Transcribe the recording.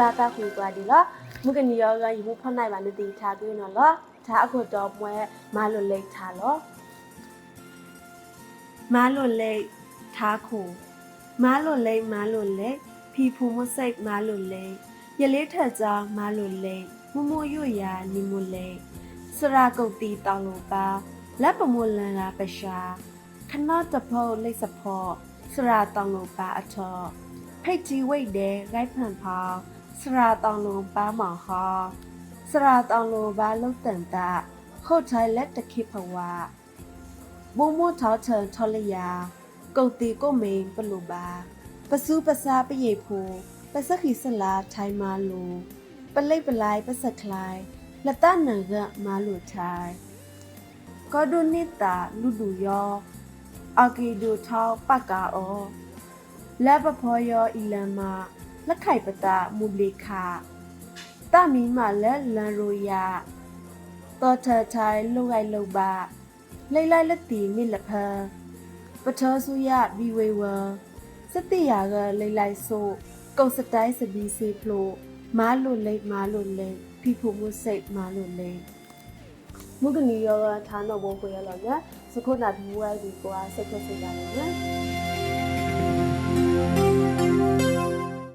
လာတာခွေကွာဒီလားမကနီယောကယမဖနိုင်ပါနေတီထားသွင်းနော်လားဒါအခုတော့မွဲမလွတ်လိတ်ထားလောမလွတ်လိတ်ထားခုမလွတ်လိတ်မလွတ်လိတ်ဖီဖူမစိတ်မလွတ်လိတ်ရလေးထက်ကြောင်းမလွတ်လိတ်မမရွရနီမလိတ်စရာကုတ်တီတောင်းလို့ပါလက်ပမလန်လာပရှာခဏတဖို့လိတ်စဖို့စရာတောင်းလို့ပါအထော့ဖိတ်ကြီးဝိတ်တဲ့ရိုက်ဖန်ဖောင်း စရာတောင်းလို့ပါမောင်ဟောစရာတောင်းလို့ပါလုတ်တန်တာခုတ်ထိုင်လက်တခိဖဝါဘုံမထောက်ချန်ထော်လျာကုတ်တီကိုမိန်ပလူပါပစုပစာပရိဖူပစခိစလာထိုင်မာလူပလိတ်ပလိုက်ပစခလိုက်လက်တနံကမာလူထိုင်ကောဒုနိတာလူလူယောအကီဒူထောပက္ကာအောလက်ပဖောယောအီလမ်မာ လက်ခိုက်ပတာမူလီခာတမီမလက်လန်ရိုယာတော်ထထိုင်လုံလိုက်လုံပါလိတ်လိုက်လက်တီမိလက်ဖန်ပထောစုယဘီဝေဝံစတိယာကလိတ်လိုက်ဆိုကုတ်စတိုင်းစပီစီဖလိုမားလို့လိတ်မားလို့လိတ်ဖီဖူမှုစိတ်မားလို့လိတ်မုကနီယောကဌာနဘုံကိုရလောညစခုနာဒီဝဲဒီကွာစိတ်ခက်စိတ်လာနေည